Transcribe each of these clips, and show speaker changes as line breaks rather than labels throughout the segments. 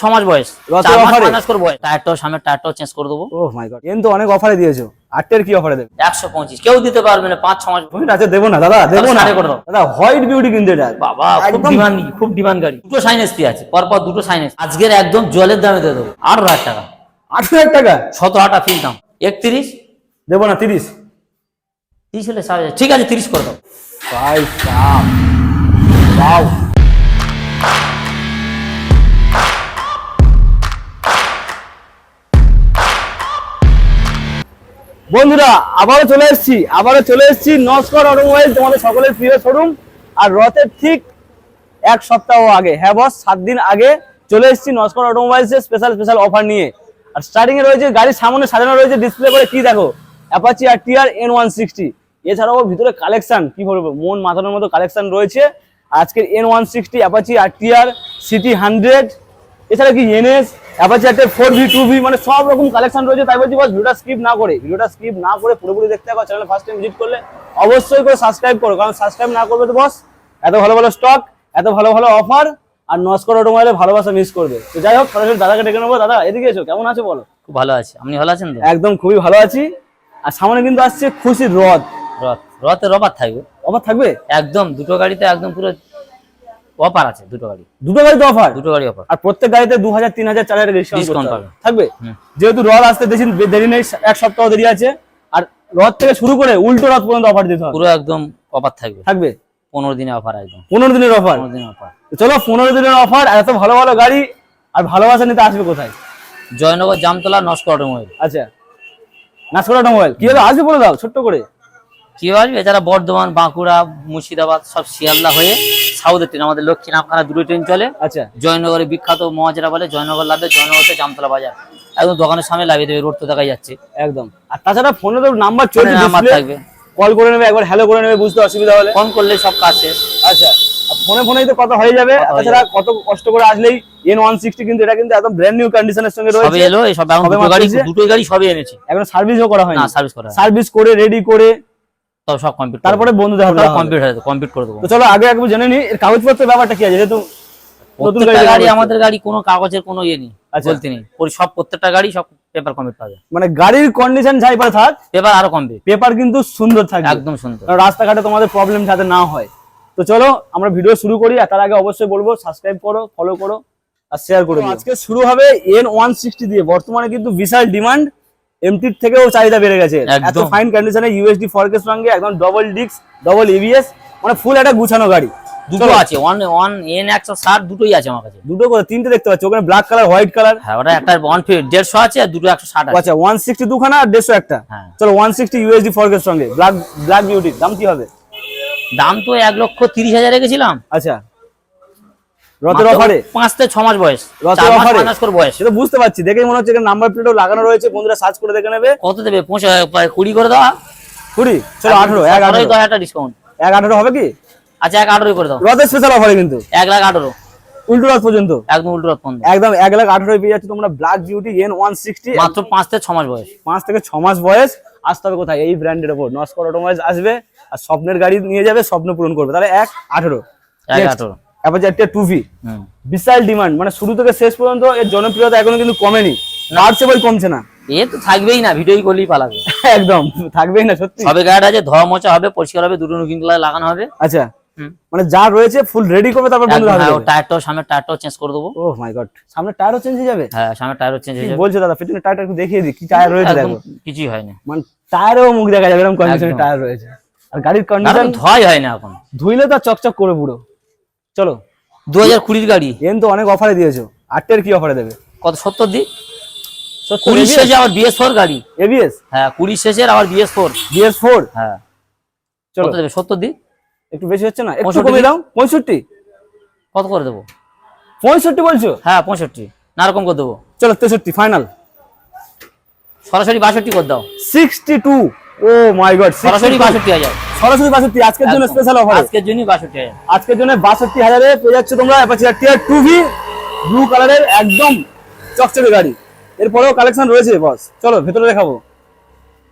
ছ মাস বয়স। চার মাস টায়ারটাও সামনে টায়ারটাও চেঞ্জ করে দেবো।
ও মাই গড এন তো অনেক অফারে দিয়েছ। আটটের কি অফারে দেবে?
একশো পঁচিশ। কেউ দিতে পারবে না পাঁচ ছ মাস
তুমি আচ্ছা দেবো না দাদা দেবো না। দাদা হোয়াইট বিউটি কিন্তু এটা।
বাবা খুব ডিমান্ড খুব ডিমান্ড গাড়ি দুটো সাইনেস ফ্রি আছে পরপর দুটো সাইনেস আজকের একদম জলের দামে দিয়ে দেবো। আট হাজার টাকা।
আঠারো হাজার টাকা?
সতেরো আটা ফিল দাম। একত্রিশ?
দেবো না তিরিশ।
তিরিশ হলে সাড়ে ঠিক আছে তিরিশ করে দাও।
ভাই বন্ধুরা, আবারও চলে এসেছি, আবারও চলে এসেছি নস্কর অটোমোবাইল, তোমাদের সকলের প্রিয় শোরুম আর রথের ঠিক এক সপ্তাহ আগে হ্যাঁ বস সাত দিন আগে চলে এসেছি নস্কর অটোমোবাইলসের স্পেশাল স্পেশাল অফার নিয়ে। আর স্টার্টিং এ রয়েছে, গাড়ির সামনে সাজানো রয়েছে ডিসপ্লে করে, কি দেখো? Apache R TR N one sixty এছাড়াও ভিতরে কালেকশন কি বলব, মন মাথানোর মতো কালেকশন রয়েছে। আজকের N one sixty Apache R TR CT hundred এছাড়া কি NS Apache four V two V মানে সব রকম কালেকশন রয়েছে। তাই বলছি বস ভিডিওটা স্কিপ না করে ভিডিওটা স্কিপ না করে পুরোপুরি দেখতে হবে চ্যানেল ফার্স্ট টাইম ভিজিট করলে অবশ্যই করে সাবস্ক্রাইব করো। কারণ সাবস্ক্রাইব না করবে তো বস এত ভালো ভালো স্টক এত ভালো ভালো অফার আর নস্কর অটোমোবাইলে ভালোবাসা মিস করবে। তো যাই হোক সরাসরি দাদাকে ডেকে নেব। দাদা এদিকে এসো কেমন আছো বলো?
খুব ভালো আছি। আপনি ভালো আছেন
একদম খুবই ভালো আছি। আর সামনে কিন্তু আসছে খুশির রথ।
রথ রথের অফার থাকবে।
অফার থাকবে?
একদম দুটো গাড়িতে একদম পুরো অফার আছে দুটো গাড়ি।
দুটো গাড়িতে অফার
দুটো গাড়ি অফার
আর প্রত্যেক গাড়িতে দু হাজার তিন হাজার চার হাজার ডিসকাউন্ট
পাবে।
থাকবে? যেহেতু রথ আসতে দেরি নেই এক সপ্তাহ দেরি আছে। আর রথ থেকে শুরু করে উল্টো রথ পর্যন্ত অফার দিতে হবে।
পুরো একদম অফার থাকবে।
থাকবে?
পনেরো দিনে অফার একদম।
পনেরো দিনের অফার
পনেরো দিনের অফার
চলো পনেরো দিনের অফার এত ভালো ভালো গাড়ি আর ভালোবাসা নিতে আসবে কোথায়?
জয়নগর জামতলা নস্কর অটোমোবাইল।
আচ্ছা। নাসকরা মোবাইল কীভাবে আসবে বলে দাও ছোট্ট করে?
কি আসবে? এছাড়া বর্ধমান বাঁকুড়া মুর্শিদাবাদ সব শিয়ালদা হয়ে সাউথের ট্রেন আমাদের লক্ষ্মী নামখানা দুটো ট্রেন চলে।
আচ্ছা।
জয়নগরে বিখ্যাত মহাজেরা বলে জয়নগর লাভে জয়নগরতে জামতলা বাজার। একদম দোকানের সামনে লাভিয়ে দেবে রোড তো দেখা যাচ্ছে।
একদম। আর তাছাড়া ফোনে তো নাম্বার চলছে
নাম্বার থাকবে।
কল করে নেবে একবার হ্যালো করে নেবে বুঝতে অসুবিধা হলে।
ফোন করলে সব কাজ শেষ।
আচ্ছা। ফোনে ফোনেই তো কথা হয়ে যাবে। তাছাড়া কত কষ্ট করে আসলেই এন ওয়ান সিক্সটি কিন্তু এটা কিন্তু একদম ব্র্যান্ড নিউ কন্ডিশনের সঙ্গে
সবে
রয়েছে
এলো এই সব এখন দুটো গাড়ি? দুটোই গাড়ি সবে এনেছি।
এখন সার্ভিসও করা হয়
না সার্ভিস করা
সার্ভিস করে রেডি করে
সব সব কমপ্লিট
তারপরে বন্ধুদের হাতে হবে।
কমপ্লিট হয়ে কমপ্লিট করে দেবো।
চলো আগে একবার জেনে নি এর কাগজপত্রের ব্যাপারটা কি আছে? যেহেতু নতুন গাড়ি
আমাদের গাড়ি কোনো কাগজের কোনো ইয়ে নেই
আচ্ছা।
বলতে নেই। সব প্রত্যেকটা গাড়ি সব পেপার কমপ্লিট পাবে
মানে গাড়ির কন্ডিশন যাই পারে থাক
পেপার আরও কমপ্লিট
পেপার কিন্তু সুন্দর থাকবে।
একদম সুন্দর।
কারণ রাস্তাঘাটে তোমাদের প্রবলেম যাতে না হয়। তো চলো আমরা ভিডিও শুরু করি আর তার আগে অবশ্যই বলব সাবস্ক্রাইব করো ফলো করো আর শেয়ার করো আজকে শুরু হবে এন ওয়ান সিক্সটি দিয়ে। বর্তমানে কিন্তু বিশাল ডিমান্ড এমটির থেকেও চাহিদা বেড়ে গেছে। এত ফাইন কন্ডিশনে ইউএসডি ফরকের সঙ্গে একদম ডবল ডিস্ক ডবল এবিএস মানে ফুল একটা গুছানো গাড়ি।
দুটো আছে ওয়ান ওয়ান এন একশো ষাট দুটোই আছে আমার কাছে।
দুটো করে তিনটে দেখতে পাচ্ছি ওখানে ব্ল্যাক কালার হোয়াইট কালার
হ্যাঁ ওটা একটা ওয়ান দেড়শো আছে আর দুটো একশো ষাট আছে।
আচ্ছা ওয়ান সিক্সটি দুখানা আর দেড়শো একটা।
হ্যাঁ।
চলো ওয়ান সিক্সটি ইউএসডি ফরকের সঙ্গে। ব্ল্যাক ব্ল্যাক বিউটির দাম কি হবে?
দাম তো এক লক্ষ তিরিশ হাজার রেখেছিলাম
আচ্ছা। রথের অফারে
পাঁচ থেকে ছ মাস বয়স।
রথের
করে বয়স।
সেটা বুঝতে পারছি। দেখেই মনে হচ্ছে নাম্বার প্লেটও লাগানো রয়েছে। বন্ধুরা সার্চ করে দেখে নেবে।
কত দেবে? কুড়ি করে দেওয়া
কুড়ি? চলো আঠারো এক আঠারো।
দশ হাজার ডিসকাউন্ট
এক আঠারো হবে কি?
আচ্ছা এক আঠারোই করে দাও।
রথের স্পেশাল অফারে কিন্তু।
এক লাখ আঠারো।
উল্টো পর্যন্ত।
একদম উল্টো পর্যন্ত।
একদম এক লাখ আঠারো পেয়ে যাচ্ছে তোমরা black beauty N one sixty
মাত্র পাঁচ থেকে ছ মাস বয়স।
পাঁচ থেকে ছ মাস বয়স। আসতে হবে কোথায়? এই ব্র্যান্ডের ওপর। নস্কর অটোমোবাইলস আসবে। আর স্বপ্নের গাড়ি নিয়ে যাবে স্বপ্ন পূরণ করবে। তাহলে এক আঠারো।
এক আঠারো।
অ্যাপাচি একটা টু ভি
হুম
বিশাল ডিমান্ড মানে শুরু থেকে শেষ পর্যন্ত এর জনপ্রিয়তা এখনও কিন্তু কমেনি। বাড়ছে বই কমছে না।
এ তো থাকবেই না ভিডিওই করলেই পালাবে।
একদম থাকবেই না সত্যি।
সবে গাড়িটা আছে ধোয়া মোচা হবে পরিষ্কার হবে দুটো নতুন লাগানো হবে।
আচ্ছা। মানে যা রয়েছে ফুল রেডি করবে তারপর
একদম,
হাতে
হ্যাঁ, টায়ারটাও সামনে টায়ারটাও চেঞ্জ করে দেবো।
ও মাই গড সামনে টায়ারও চেঞ্জ হয়ে যাবে?
হ্যাঁ সামনে টায়ারও চেঞ্জ হয়ে যাবে।
বলছো দাদা? পিছনে টায়ারটা একটু দেখিয়ে দিই কি টায়ার রয়েছে দেখো।
কিছুই হয়নি।
মানে টায়ারেও মুখ দেখা যাবে এরকম কন্ডিশনে টায়ার রয়েছে। আর গাড়ির কন্ডিশন
ধোয়াই হয় না এখন।
ধুইলে তো আর চকচক করে পুরো। চলো
দু হাজার কুড়ির গাড়ি।
এন তো অনেক অফারে দিয়েছ। আটটার কি অফারে দেবে?
কত সত্তর দি? কুড়ি শেষে আবার বিএস ফোর গাড়ি।
এবিএস
হ্যাঁ কুড়ি শেষের আবার বিএস ফোর
বিএস ফোর
হ্যাঁ।
চলো।
দেবে সত্তর দি?
একটু বেশি হচ্ছে না? একটু
65
কমিয়ে দাও পঁয়ষট্টি।
কত করে দেবো?
পঁয়ষট্টি বলছো?
হ্যাঁ পঁয়ষট্টি। না রকম করে দেবো।
চলো তেষট্টি ফাইনাল
সরাসরি বাষট্টি করে দাও।
Sixty two oh my god
সরাসরি বাষট্টি হাজার।
সরাসরি বাষট্টি আজকের জন্য। স্পেশাল অফার
আজকের জন্যই বাষট্টি
আজকের জন্য বাষট্টি হাজারে পেয়ে যাচ্ছে তোমরা Apache TR two V blue কালারের একদম চকচকে গাড়ি। এরপরেও কালেকশন রয়েছে বস চলো ভেতরে দেখাবো।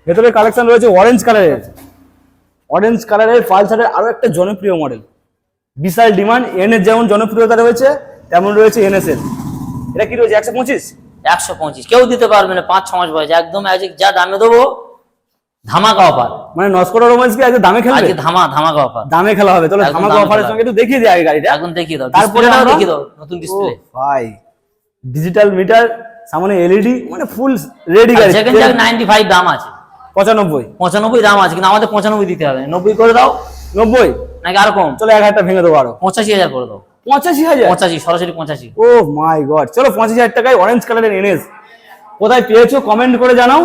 ভেতরে কালেকশন রয়েছে অরেঞ্জ কালারের অরেঞ্জ কালারের পালসারের আরও একটা জনপ্রিয় মডেল বিশাল ডিমান্ড এন এর যেমন জনপ্রিয়তা রয়েছে তেমন রয়েছে এনএস এর। এটা কি রয়েছে একশো পঁচিশ?
একশো পঁচিশ। কেউ দিতে পারবে না পাঁচ ছ মাস বয়স। একদম যা দামে দেবো ধামাকা অফার
মানে নস্কর রোমান্স কি আজকে দামে খেলবে?
আজকে ধামা ধামাকা অফার
দামে খেলা হবে। তাহলে ধামাকা অফারের সঙ্গে একটু দেখিয়ে দিই আগে গাড়িটা।
এখন দেখিয়ে দাও।
তারপরে
দেখিয়ে দাও নতুন ডিসপ্লে
ভাই ডিজিটাল মিটার সামনে এলইডি মানে ফুল রেডি গাড়ি।
সেকেন্ড নাইনটি ফাইভ দাম আছে।
পঁচানব্বই।
পঁচানব্বই দাম আছে কিন্তু আমাদের পঁচানব্বই দিতে হবে। নব্বই করে দাও।
নব্বই?
নাকি আর কম?
চলো এক হাজারটা ভেঙে দেবো আরও।
পঁচাশি হাজার করে দাও।
পঁচাশি হাজার?
পঁচাশি সরাসরি পঁচাশি।
ও মাই গড চলো পঁচিশ হাজার টাকায় অরেঞ্জ কালারের এনএস কোথায় পেয়েছ কমেন্ট করে জানাও।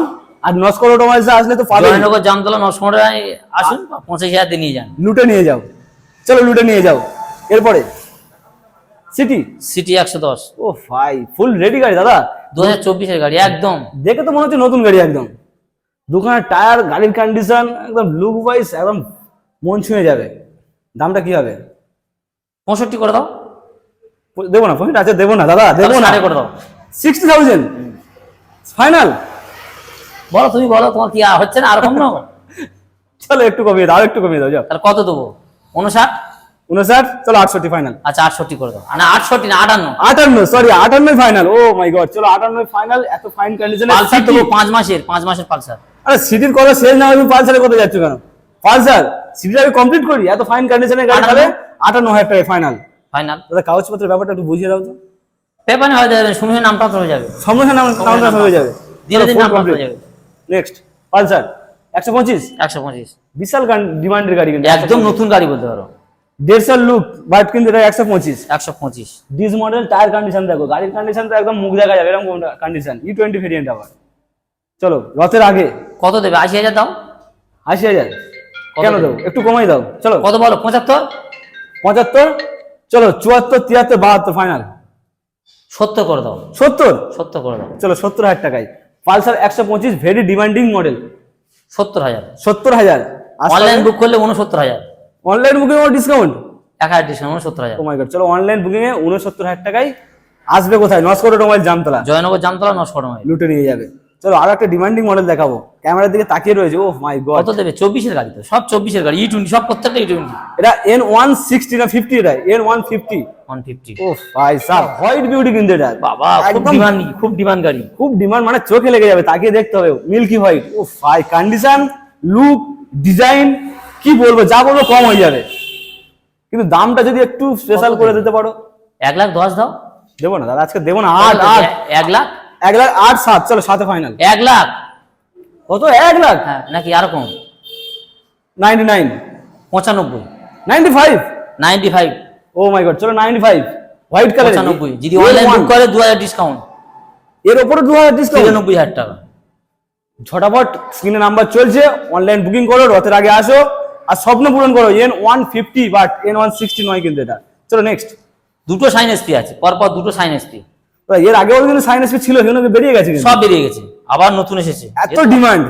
আর নস্কর অটোমাইজে আসলে তো পাবে
জয়নগর জামতলা নসমরায় আসুন পঁচাশি হাজার দিয়ে নিয়ে যান।
লুটে নিয়ে যাও। চলো লুটে নিয়ে যাও। এরপরে সিটি?
সিটি একশো দশ।
ও ভাই ফুল রেডি গাড়ি দাদা।
দু হাজার চব্বিশের গাড়ি একদম।
দেখে তো মনে হচ্ছে নতুন গাড়ি একদম। দোকানের টায়ার গাড়ির কন্ডিশন একদম লুক ওয়াইজ একদম মন ছুঁয়ে যাবে। দামটা কি হবে?
পঁয়ষট্টি করে দাও।
দেবো না পয়েন্ট আছে দেবো না দাদা দেবো না।
করে দাও।
সিক্সটি থাউজেন্ড ফাইনাল
বলো তুমি বলো তোমার কি হচ্ছে না? আর কম না
চলো একটু কমিয়ে দাও একটু কমিয়ে দাও যাও।
তাহলে কত দেবো? উনষাট?
উনষাট? চলো আটষট্টি ফাইনাল
আচ্ছা আটষট্টি করে দাও। না আটষট্টি না আটান্ন।
আটান্ন সরি আটান্ন ফাইনাল ও মাই গড চলো আটান্ন ফাইনাল এত ফাইন কন্ডিশনে
পালসার দেবো পাঁচ মাসের পাঁচ মাসের পালসার।
আরে সিটির কথা শেষ না তুমি পালসারে কোথায় যাচ্ছ কেন? পালসার সিটিটা আমি কমপ্লিট করি এত ফাইন কন্ডিশনে গাড়ি? তাহলে আটান্ন হাজার টাকা ফাইনাল
ফাইনাল
দাদা কাগজপত্রের ব্যাপারটা একটু বুঝিয়ে দাও তো।
পেপারে হয়ে যাবে শুনে নামটা হয়ে যাবে।
সমস্যা নাম নামটা হয়ে যাবে।
ধীরে ধীরে নামটা হয়ে যাবে।
নেক্সট পালসার একশো পঁচিশ?
একশো পঁচিশ।
বিশাল ডিমান্ডের গাড়ি কিন্তু
একদম নতুন গাড়ি বলতে পারো।
দেড়শোর লুক বাট কিন্তু এটা একশো পঁচিশ।
একশো পঁচিশ।
ডিস মডেল টায়ার কন্ডিশন দেখো গাড়ির কন্ডিশন তো একদম মুখ দেখা যাবে এরকম কন্ডিশন ই টোয়েন্টি ভেরিয়েন্ট আবার। চলো রথের আগে।
কত দেবে? আশি হাজার দাও।
আশি হাজার। কেন দেবে? একটু কমাই দাও। চলো।
কত বলো? পঁচাত্তর?
পঁচাত্তর? চলো চুয়াত্তর তিয়াত্তর বাহাত্তর ফাইনাল
সত্তর করে দাও।
সত্তর?
সত্তর করে দাও।
চলো সত্তর হাজার টাকায়। পালসার একশো পঁচিশ ভেরি ডিমান্ডিং মডেল
সত্তর হাজার।
সত্তর হাজার।
অনলাইন বুক করলে উনসত্তর হাজার।
অনলাইন বুকিং ডিসকাউন্ট
এক হাজার ডিসকাউন্ট উনসত্তর হাজার।
ও মাই চলো অনলাইন বুকিং এ উনসত্তর হাজার টাকায় আসবে কোথায়? নস্কর অটোমোবাইল জামতলা।
জয়নগর জামতলা নশো মাইল
লুটে নিয়ে যাবে। চলো আরও একটা ডিমান্ডিং মডেল দেখাবো। ক্যামেরার দিকে তাকিয়ে রয়েছে। ও মাই গড
কত দেবে? চব্বিশের গাড়ি তো। সব চব্বিশের গাড়ি। ই টোয়েন্টি সব প্রত্যেকটা ই টোয়েন্টি
এটা এন ওয়ান সিক্সটি না ফিফটি এটা N one fifty
one fifty
ও ভাই সাহ হোয়াইট বিউটি কিন্তু এটা।
বাবা খুব ডিমান্ড খুব ডিমান্ড গাড়ি।
খুব ডিমান্ড মানে চোখে লেগে যাবে তাকিয়ে দেখতে হবে মিল্কি হোয়াইট ও ভাই কন্ডিশন লুক ডিজাইন কি বলব যা বলব কম হয়ে যাবে। কিন্তু দামটা যদি একটু স্পেশাল করে দিতে পারো।
এক লাখ দশ দাও।
দেবো না দাদা আজকে দেবো না আট আট।
এক লাখ?
এক লাখ আট সাত চলো সাথে ফাইনাল
এক লাখ?
কত? এক লাখ?
হ্যাঁ নাকি আর কম?
নাইনটি নাইন
পঁচানব্বই।
Ninety five
ninety five
oh my god চলো নাইনটি ফাইভ হোয়াইট কালার
পঁচানব্বই। যদি অনলাইন বুক করে দু হাজার ডিসকাউন্ট
এর দু হাজার ডিসকাউন্ট
তিরানব্বই হাজার টাকা।
ঝটাপট স্ক্রিনে নাম্বার চলছে অনলাইন বুকিং করো রথের আগে আসো আর স্বপ্ন পূরণ করো N one fifty but N one sixty নয় কিন্তু এটা। চলো নেক্সট
দুটো সাইন এসপি আছে পরপর দুটো সাইন এসপি
এর আগেও কিন্তু সাইন এসপি ছিল সেগুলো বেরিয়ে গেছে
সব বেরিয়ে গেছে আবার নতুন এসেছে।
এত ডিমান্ড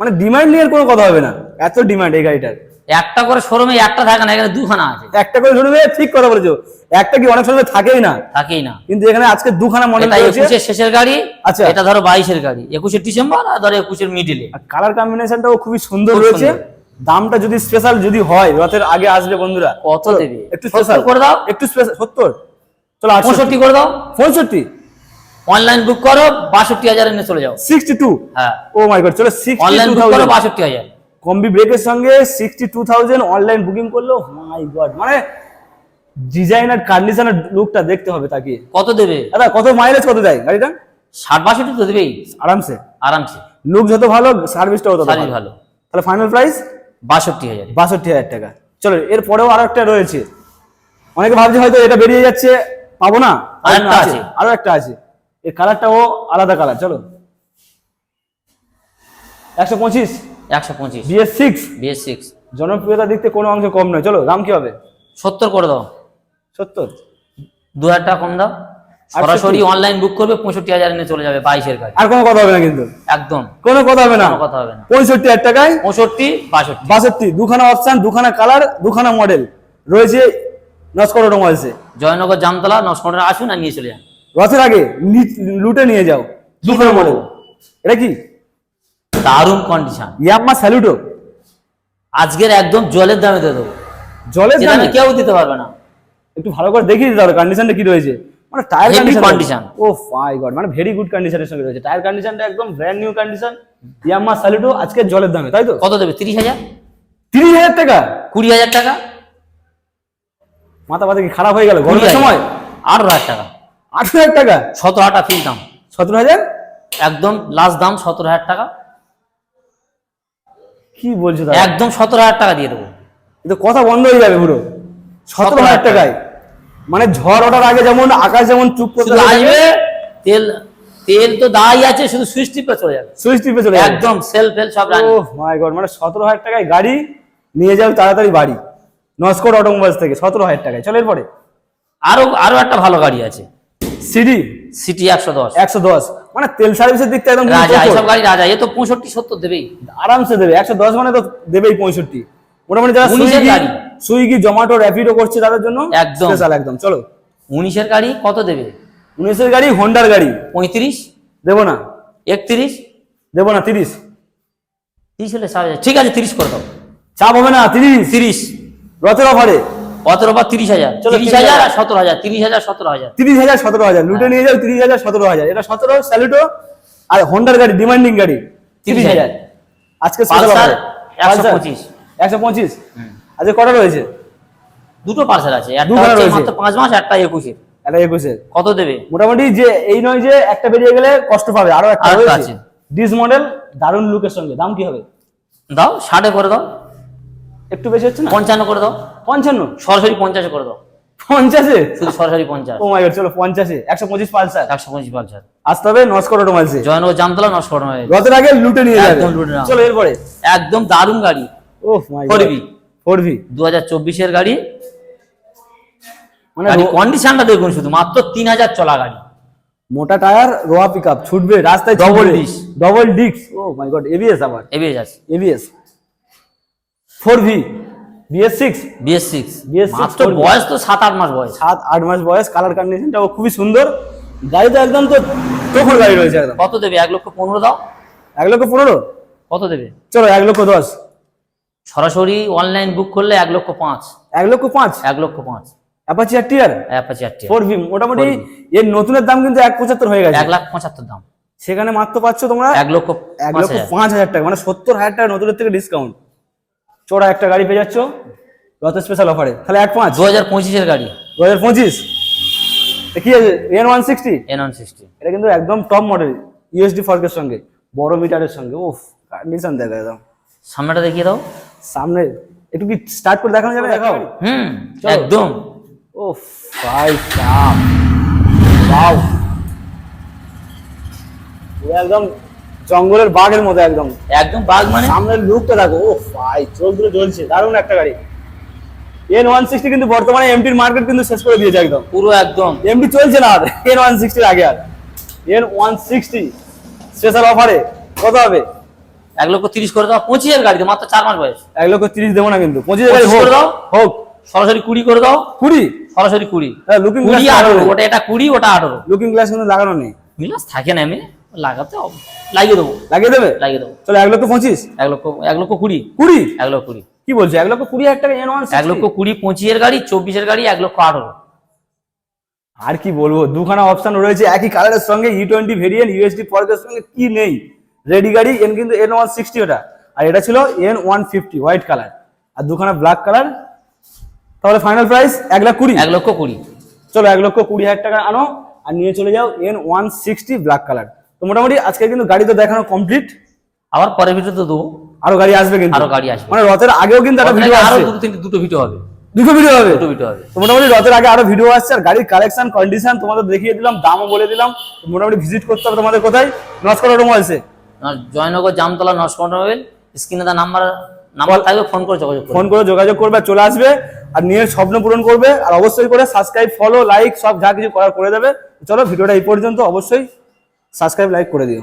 মানে ডিমান্ড নিয়ে কোনো কথা হবে না। এত ডিমান্ড এই গাড়িটার।
একটা করে শোরুমে একটা থাকে না এখানে দুখানা আছে।
একটা করে শোরুমে ঠিক কথা বলেছ। একটা কি অনেক সময় থাকেই না?
থাকেই না।
কিন্তু এখানে আজকে দুখানা মডেল রয়েছে।
শেষের গাড়ি
আচ্ছা।
এটা ধরো বাইশের গাড়ি একুশের ডিসেম্বর আর ধরো একুশের মিডিলে
আর কালার কম্বিনেশনটাও খুবই সুন্দর রয়েছে। দামটা যদি স্পেশাল যদি হয় রথের আগে আসবে বন্ধুরা।
কত দেবে?
একটু
70
স্পেশাল
করে দাও।
একটু স্পেশাল সত্তর। চলো আটষট্টি।
পঁয়ষট্টি করে দাও।
পঁয়ষট্টি?
অনলাইন বুক করো বাষট্টি হাজার এনে চলে যাও।
সিক্সটি টু
হ্যাঁ।
ও মাই গড চলো সিক্সটি
অনলাইন বুক করো
থাউজেন্ড
বাষট্টি হাজার।
কম্বি ব্রেকের সঙ্গে sixty two thousand online booking করল। মাই গড মানে ডিজাইন আর কন্ডিশন আর লুকটা দেখতে হবে তাকে
কত দেবে?
দাদা কত মাইলেজ কত দেয় গাড়িটা?
ষাট বাষট্টি তো দেবেই।
আরামসে।
আরামসে।
লুক যত ভালো সার্ভিসটাও তত ভালো।
ভালো।
তাহলে ফাইনাল প্রাইস
বাষট্টি হাজার।
বাষট্টি হাজার টাকা। চলো এরপরেও আরও একটা রয়েছে। অনেকে ভাবছে হয়তো এটা বেরিয়ে যাচ্ছে। পাবো না?
আরেকটা
আছে। আরও একটা আছে। এর কালারটাও আলাদা কালার চলো। একশো পঁচিশ।
একশো পঁচিশ।
বিএস সিক্স
বিএস সিক্স
জনপ্রিয়তা দেখতে কোনো অংশে কম নয়। চলো দাম কি হবে?
সত্তর করে দাও।
সত্তর?
দু হাজার টাকা কম দাও। সরাসরি অনলাইন বুক করবে পঁয়ষট্টি হাজার এনে চলে যাবে বাইশের গাড়ি
আর কোনো কথা হবে না কিন্তু।
একদম।
কোনো কথা হবে না।
কথা হবে না।
পঁয়ষট্টি হাজার টাকায়?
পঁয়ষট্টি বাষট্টি।
বাষট্টি। দুখানা অপশন দুখানা কালার দুখানা মডেল রয়েছে নস্কর অটোমোবাইলসে
জয়নগর জামতলা নসমোটে আসুন আর নিয়ে চলে যান।
রথের আগে লুটে নিয়ে যাও। দুখানা মডেল এটা কি?
দারুণ কন্ডিশন
ইয়াম্মা স্যালুটো
আজকের একদম জলের দামে দিয়ে দেবো।
জলের দামে?
কেউ দিতে পারবে না।
একটু ভালো করে দেখিয়ে দিতে হবে কন্ডিশনটা কি রয়েছে? মানে tyre condition. Oh my god মানে ভেরি গুড কন্ডিশনের সঙ্গে রয়েছে। টায়ার কন্ডিশনটা একদম brand new condition Yamaha Saluto আজকে জলের দামে তাই তো?
কত দেবে? তিরিশ হাজার?
তিরিশ হাজার টাকা?
কুড়ি হাজার টাকা?
মাথা মাথা কি খারাপ হয়ে গেল গরমের। সময়?
আঠারো হাজার টাকা।
আঠারো হাজার টাকা?
সতেরো হাজার ফিল দাম।
সতেরো হাজার?
একদম লাস্ট দাম সতেরো হাজার টাকা।
কি বলছো দাদা
একদম সতেরো হাজার টাকা দিয়ে দেবো।
এটা কথা বন্ধ হয়ে যাবে পুরো। সতেরো হাজার টাকায়। মানে ঝড় ওঠার আগে যেমন আকাশ যেমন চুপ করতে
শুধু আসবে তেল তেল তো দাঁড়াই আছে শুধু সুইচ টিপে চলে যাবে।
সুইচ টিপে চলে যাবে।
একদম সেলফ ফেল সব
ও মাই গড মানে সতেরো হাজার টাকায় গাড়ি নিয়ে যাও তাড়াতাড়ি বাড়ি। নস্কর অটোমোবাইলস থেকে সতেরো হাজার টাকায়। চলে এরপরে।
আরও আরও একটা ভালো গাড়ি আছে।
সিডি?
সিটি একশো দশ।
একশো দশ। মানে তেল সার্ভিসের দিকটা একদম
রাজা। এইসব গাড়ি রাজা এ তো পঁয়ষট্টি সত্তর দেবেই।
আরামসে দেবে একশো দশ মানে তো দেবেই পঁয়ষট্টি। মোটামুটি যারা সুইগি সুইগি জোম্যাটো র্যাপিডো করছে তাদের জন্য
একদম।
স্পেশাল একদম। চলো।
উনিশের গাড়ি কত দেবে?
উনিশের গাড়ি হোন্ডার গাড়ি।
পঁয়ত্রিশ?
দেবো না।
একত্রিশ?
দেবো না তিরিশ।
তিরিশ হলে ঠিক আছে তিরিশ করে দাও।
চাপ হবে না তিরিশ।
তিরিশ।
রথের অফারে
বা তিরিশ হাজার। তিরিশ হাজার। আর সতেরো হাজার তিরিশ হাজার সতেরো হাজার।
তিরিশ হাজার সতেরো হাজার। লুটে। নিয়ে যাও তিরিশ হাজার সতেরো হাজার। এটা সতেরো স্যালুটো আর হোন্ডার গাড়ি ডিমান্ডিং গাড়ি। তিরিশ হাজার। আজকে
একশো পঁচিশ।
একশো পঁচিশ? আজকে কটা রয়েছে?
দুটো পার্সেল আছে।
রয়েছে।
পাঁচ মাস একটা একুশের।
একটা একুশের।
কত দেবে?
মোটামুটি যে এই নয় যে একটা বেরিয়ে গেলে কষ্ট পাবে। আরও একটা রয়েছে। ডিস মডেল দারুণ লুকের সঙ্গে। দাম কি হবে?
দাও ষাটে করে দাও।
একটু বেশি হচ্ছে না?
পঞ্চান্ন করে দাও।
পঞ্চান্ন?
সরাসরি পঞ্চাশে করে দাও।
পঞ্চাশে?
শুধু সরাসরি পঞ্চাশ।
ও মাই গড চলো পঞ্চাশে। একশো পঁচিশ পালসার।
একশো পঁচিশ পালসার।
আসতে হবে নস্কর অটোমাইলসে
জয়নগর জামতলা করানো হয়েছে
রথের আগে লুটে নিয়ে যাবে।
একদম লুটে।
চলো এরপরে।
একদম দারুণ গাড়ি।
Oh my
4V
four V.
দু হাজার চব্বিশের গাড়ি।
মানে
গাড়ি কন্ডিশনটা দেখুন শুধু মাত্র তিন হাজার চলা গাড়ি।
মোটা টায়ার রোয়া পিকআপ ছুটবে রাস্তায়
double disc।
Double disc oh my god ABS আবার।
এবিএস আছে।
ABS four V BS six
BS six
BS6
মাত্র
4V
বয়স তো সাত আট মাস বয়স।
সাত আট মাস বয়স কালার কন্ডিশনটাও খুবই সুন্দর। গাড়ি তো একদম তো তখন গাড়ি রয়েছে একদম।
কত দেবে? এক লক্ষ পনেরো দাও।
এক লক্ষ পনেরো?
কত দেবে?
চলো এক লক্ষ দশ।
সরাসরি অনলাইন বুক করলে এক লক্ষ পাঁচ।
এক লক্ষ পাঁচ?
এক লক্ষ পাঁচ।
অ্যাপাচি আর টিয়ার
অ্যাপাচি আটটি
ফোর ভি মোটামুটি এর নতুনের দাম কিন্তু এক পঁচাত্তর হয়ে গেছে।
এক লাখ পঁচাত্তর দাম।
সেখানে মাত্র পাচ্ছ তোমরা
এক লক্ষ
এক লক্ষ পাঁচ হাজার। টাকা মানে সত্তর হাজার টাকা নতুনের থেকে ডিসকাউন্ট চোরা একটা গাড়ি পেয়ে যাচ্ছ। রথ স্পেশাল অফারে তাহলে এক পাঁচ।
দু হাজার পঁচিশের গাড়ি।
দু হাজার পঁচিশ? কি আছে? N one sixty
N one sixty
এটা কিন্তু একদম টপ মডেল ইউএসডি ফর্কের সঙ্গে বড় মিটারের সঙ্গে। ওফ কন্ডিশন দেখা একদম।
সামনেটা দেখিয়ে দাও।
সামনে একটু কি স্টার্ট করে দেখানো যাবে? দেখাও।
হুম। একদম।
ও ভাই সাপ ওয়াও একদম জঙ্গলের বাঘের মতো একদম।
একদম বাঘ মানে?
সামনের লুকটা দেখো ও ভাই চোখ দুটো জ্বলছে দারুণ একটা গাড়ি। এন ওয়ান সিক্সটি কিন্তু বর্তমানে এমটির মার্কেট কিন্তু শেষ করে দিয়েছে একদম।
পুরো একদম।
এমটি চলছে না আর এন ওয়ান সিক্সটির আগে আর। এন ওয়ান সিক্সটি স্পেশাল অফারে কত হবে?
এক লক্ষ তিরিশ করে দাও পঁচিশের গাড়িতে মাত্র চার মাস বয়স।
এক লক্ষ তিরিশ দেবো না কিন্তু পঁচিশ হাজার
পঁচিশ করে দাও।
হোক।
সরাসরি কুড়ি করে দাও?
কুড়ি?
সরাসরি কুড়ি।
হ্যাঁ
লুকিং
গ্লাস
আঠারো ওটা এটা কুড়ি ওটা আঠারো।
লুকিং গ্লাস কিন্তু লাগানো নেই।
মিলাস থাকে না আমি লাগাতে। লাগিয়ে দেবো।
লাগিয়ে দেবে?
লাগিয়ে দেবো।
চলো এক লক্ষ পঁচিশ?
এক লক্ষ এক লক্ষ কুড়ি।
কুড়ি?
এক লক্ষ কুড়ি।
কি বলছো? এক লক্ষ কুড়ি হাজার টাকা এন ওয়ান
এক লক্ষ কুড়ি পঁচিশের গাড়ি চব্বিশের গাড়ি এক লক্ষ আঠারো।
আর কি বলব? দুখানা অপশন রয়েছে। একই কালারের সঙ্গে ই টোয়েন্টি ভেরিয়েন্ট ইউএসডি পর্কের সঙ্গে কি নেই? রেডি গাড়ি এন কিন্তু এন ওয়ান সিক্সটি ওটা। আর এটা ছিল N one fifty white colour আর দুখানা ব্ল্যাক কালার তাহলে ফাইনাল প্রাইস এক লাখ কুড়ি।
এক লক্ষ কুড়ি।
চলো এক লক্ষ কুড়ি হাজার টাকা আনো। আর নিয়ে চলে যাও N one sixty black colour তো মোটামুটি আজকে কিন্তু গাড়ি তো দেখানো কমপ্লিট
আবার পরের ভিডিও তো দেবো।
আরও গাড়ি আসবে কিন্তু।
আরও গাড়ি আসবে।
মানে রথের আগেও কিন্তু একটা ভিডিও আরও
দুটো তিনটে দুটো ভিডিও হবে।
দুটো ভিডিও হবে?
দুটো ভিডিও হবে।
তো মোটামুটি রথের আগে আরও ভিডিও আসছে আর গাড়ির কালেকশন কন্ডিশন তোমাদের দেখিয়ে দিলাম দামও বলে দিলাম। মোটামুটি ভিজিট করতে হবে তোমাদের কোথায়? নস্কর অটোমোবাইলসে
জয়নগর জামতলা নষ্ট মোবাইল স্ক্রিনে তার নাম্বার নাম্বার থাকবে ফোন করে যোগাযোগ
ফোন করে যোগাযোগ করবে চলে আসবে আর নিয়ে স্বপ্ন পূরণ করবে। আর অবশ্যই করে সাবস্ক্রাইব ফলো লাইক সব যা কিছু করার করে দেবে। চলো ভিডিওটা এই পর্যন্ত অবশ্যই সাবস্ক্রাইব লাইক করে দিও।